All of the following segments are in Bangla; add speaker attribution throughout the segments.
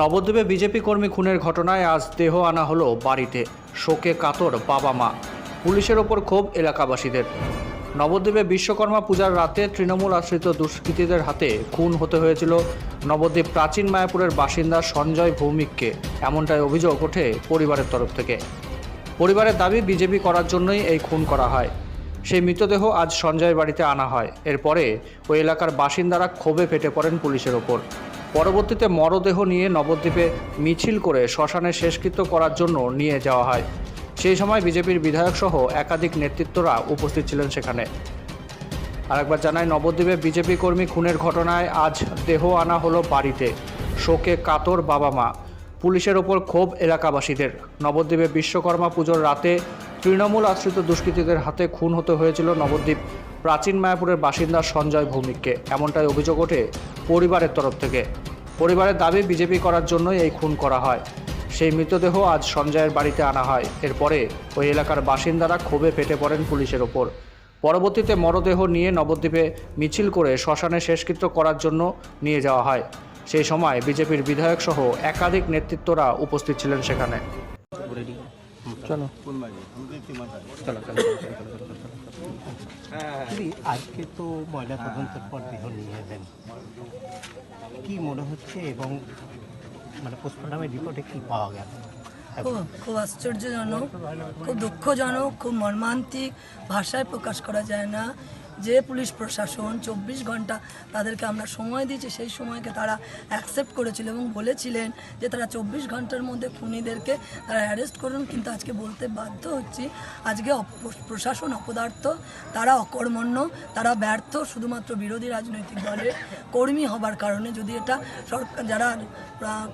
Speaker 1: নবদ্বীপে বিজেপি কর্মী খুনের ঘটনায় আজ দেহ আনা হলো বাড়িতে। শোকে কাতর বাবা মা। পুলিশের ওপর ক্ষোভ এলাকাবাসীদের। নবদ্বীপে বিশ্বকর্মা পূজার রাতে তৃণমূল আশ্রিত দুষ্কৃতীদের হাতে খুন হতে হয়েছিল নবদ্বীপ প্রাচীন মায়াপুরের বাসিন্দা সঞ্জয় ভৌমিককে। এমনটাই অভিযোগ ওঠে পরিবারের তরফ থেকে। পরিবারের দাবি বিজেপি করার জন্যই এই খুন করা হয়। সেই মৃতদেহ আজ সঞ্জয়ের বাড়িতে আনা হয়। এরপরে ওই এলাকার বাসিন্দারা ক্ষোভে ফেটে পড়েন পুলিশের ওপর। পরবর্তীতে মরদেহ নিয়ে নবদ্বীপে মিছিল করে শ্মশানে শেষকৃত্য করার জন্য নিয়ে যাওয়া হয়। সেই সময় বিজেপির বিধায়ক সহ একাধিক নেতৃত্বরা উপস্থিত ছিলেন সেখানে। আরেকবার জানায় নবদ্বীপে বিজেপি কর্মী খুনের ঘটনায় আজ দেহ আনা হলো বাড়িতে। শোকে কাতর বাবা মা। পুলিশের ওপর ক্ষোভ এলাকাবাসীদের। নবদ্বীপে বিশ্বকর্মা পুজোর রাতে তৃণমূল আশ্রিত দুষ্কৃতীদের হাতে খুন হতে হয়েছিল নবদ্বীপ। প্রাচীন মায়াপুরের বাসিন্দা সঞ্জয় ভৌমিককে। এমনটাই অভিযোগ ওঠে পরিবারের তরফ থেকে। পরিবারের দাবি বিজেপি করার জন্যই এই খুন করা হয়। সেই মৃতদেহ আজ সঞ্জয়ের বাড়িতে আনা হয়। এরপরে ওই এলাকার বাসিন্দারা ক্ষোভে ফেটে পড়েন পুলিশের ওপর। পরবর্তীতে মরদেহ নিয়ে নবদ্বীপে মিছিল করে শ্মশানে শেষকৃত্য করার জন্য নিয়ে যাওয়া হয়। সেই সময় বিজেপির বিধায়ক সহ একাধিক নেতৃত্বরা উপস্থিত ছিলেন সেখানে। চলো।
Speaker 2: আজকে তো ময়না তদন্তের পর দেহ নিয়ে এলেন। কি মনে হচ্ছে এবং মানে পোস্টমর্টমের রিপোর্টে কি পাওয়া গেল?
Speaker 3: খুব খুব আশ্চর্যজনক খুব দুঃখজনক খুব মর্মান্তিক ভাষায় প্রকাশ করা যায় না। যে পুলিশ প্রশাসন চব্বিশ ঘণ্টা তাদেরকে আমরা সময় দিয়েছি, সেই সময়কে তারা অ্যাকসেপ্ট করেছিল এবং বলেছিলেন যে তারা চব্বিশ ঘণ্টার মধ্যে খুনিদেরকে তারা অ্যারেস্ট করুন। কিন্তু আজকে বলতে বাধ্য হচ্ছি, আজকে প্রশাসন অপদার্থ, তারা অকর্মণ্য, তারা ব্যর্থ, শুধুমাত্র বিরোধী রাজনৈতিক দলের কর্মী হবার কারণে যদি এটা সরকার যারা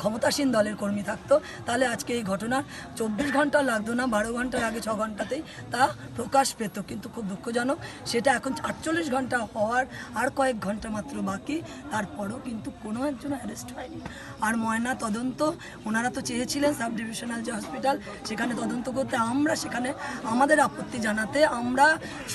Speaker 3: ক্ষমতাসীন দলের কর্মী থাকতো, তাহলে আজকে এই ঘটনার চব্বিশ ঘণ্টা লাগতো না, বারো ঘণ্টার আগে ছ ঘন্টাতেই তা প্রকাশ পেত। কিন্তু খুব দুঃখজনক, সেটা এখন আটচল্লিশ ঘণ্টা হওয়ার আর কয়েক ঘণ্টা মাত্র বাকি, তারপরও কিন্তু কোনো একজন অ্যারেস্ট হয়নি। আর ময়না তদন্ত, ওনারা তো চেয়েছিলেন সাব ডিভিশনাল যে হসপিটাল সেখানে তদন্ত করতে। আমরা সেখানে, আমাদের আপত্তি জানাতে আমরা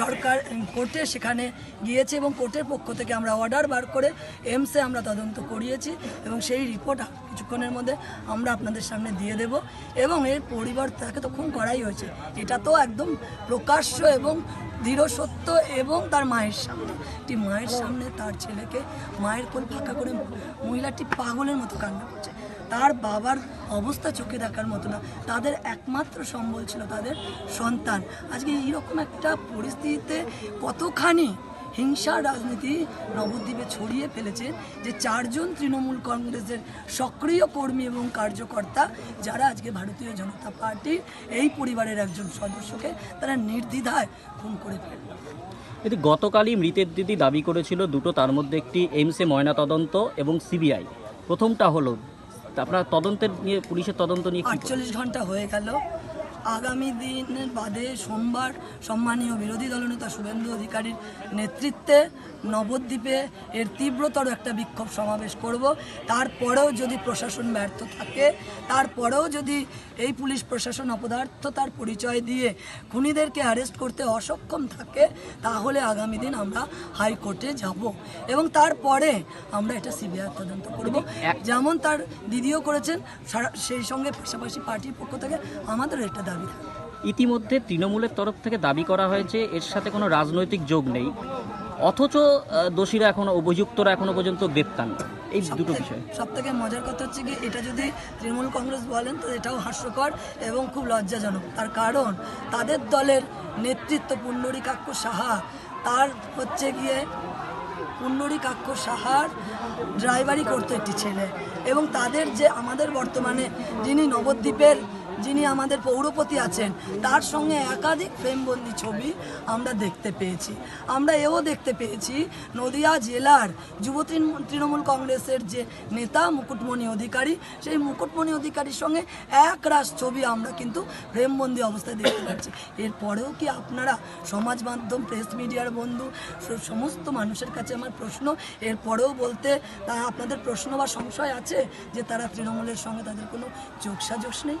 Speaker 3: সরকার কোর্টে সেখানে গিয়েছি এবং কোর্টের পক্ষ থেকে আমরা অর্ডার বার করে এমসে আমরা তদন্ত করিয়েছি এবং সেই রিপোর্ট কিছুক্ষণের মধ্যে আমরা আপনাদের সামনে দিয়ে দেব এবং এর পরিবার তাকে তো খুন করাই হয়েছে। এটা তো একদম প্রকাশ্য এবং দৃঢ় সত্য এবং তার মায়ের সামনে। একটি মায়ের সামনে তার ছেলেকে মায়ের কোল ফাঁকা করে মহিলাটি পাগলের মতো কান্না করছে। তার বাবার অবস্থা চোখে দেখার মতো না। তাদের একমাত্র সম্বল ছিল তাদের সন্তান। আজকে এইরকম একটা পরিস্থিতিতে কতখানি হিংসার রাজনীতি নবদ্বীপে ছড়িয়ে ফেলেছে যে চারজন তৃণমূল কংগ্রেসের সক্রিয় কর্মী এবং কার্যকর্তা যারা আজকে ভারতীয় জনতা পার্টির এই পরিবারের একজন সদস্যকে তারা নির্দ্বিধায় খুন করে ফেলল
Speaker 4: এটি গতকালই মৃতের দিদি দাবি করেছিল দুটো তার মধ্যে একটি এইমসে ময়না তদন্ত এবং সিবিআই। প্রথমটা হলো আপনার তদন্তের নিয়ে পুলিশের তদন্ত নিয়ে
Speaker 3: আটচল্লিশ ঘণ্টা হয়ে গেল। আগামী দিনের বাদে সোমবার সম্মানীয় বিরোধী দলনেতা শুভেন্দু অধিকারীর নেতৃত্বে নবদ্বীপে এর তীব্রতর একটা বিক্ষোভ সমাবেশ করব। তারপরেও যদি প্রশাসন ব্যর্থ থাকে তারপরেও যদি এই পুলিশ প্রশাসন অপদার্থতার পরিচয় দিয়ে খুনিদেরকে অ্যারেস্ট করতে অসক্ষম থাকে তাহলে আগামী দিন আমরা হাইকোর্টে যাব এবং তারপরে আমরা এটা সিবিআই তদন্ত করব। যেমন তার দিদিও করেছেন সারা- সেই সঙ্গে পাশাপাশি পার্টির পক্ষ থেকে আমাদেরও এটা দাবি
Speaker 4: ইতিমধ্যে তৃণমূলের তরফ থেকে দাবি করা হয়েছে এর সাথে কোনো রাজনৈতিক যোগ নেই। অথচ দোষীরা এখনও অভিযুক্তরা এখনও পর্যন্ত গ্রেপ্তার এই দুটো বিষয়।
Speaker 3: সব থেকে মজার কথা হচ্ছে কি এটা যদি তৃণমূল কংগ্রেস বলেন তো এটাও হাস্যকর এবং খুব লজ্জাজনক। তার কারণ তাদের দলের নেতৃত্ব পুণ্ডরীকাক্ষ সাহা। তার হচ্ছে গিয়ে পুণ্ডরীকাক্ষ সাহার ড্রাইভারি করতো একটি ছেলে। এবং তাদের যে আমাদের বর্তমানে যিনি নবদ্বীপের যিনি আমাদের পৌরপতি আছেন, তার সঙ্গে একাধিক ফ্রেমবন্দি ছবি আমরা দেখতে পেয়েছি। আমরা এও দেখতে পেয়েছি নদিয়া জেলার যুব তৃণমূল কংগ্রেসের যে নেতা মুকুটমণি অধিকারী, সেই মুকুটমণি অধিকারীর সঙ্গে এক রাস ছবি আমরা কিন্তু ফ্রেমবন্দি অবস্থায় দেখতে পাচ্ছি। এরপরেও কি আপনারা সমাজ মাধ্যম, প্রেস মিডিয়ার বন্ধু সমস্ত মানুষের কাছে আমার প্রশ্ন, এরপরেও বলতে আপনাদের প্রশ্ন বা সংশয় আছে যে তারা তৃণমূলের সঙ্গে তাদের কোনো যোগসাজশ নেই?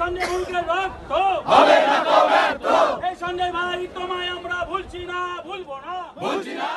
Speaker 4: সঞ্জয় ভুলকে রক্ত এই সঙ্গে ভাই তোমায় আমরা ভুলছি না ভুলবো না। ভুলছি না।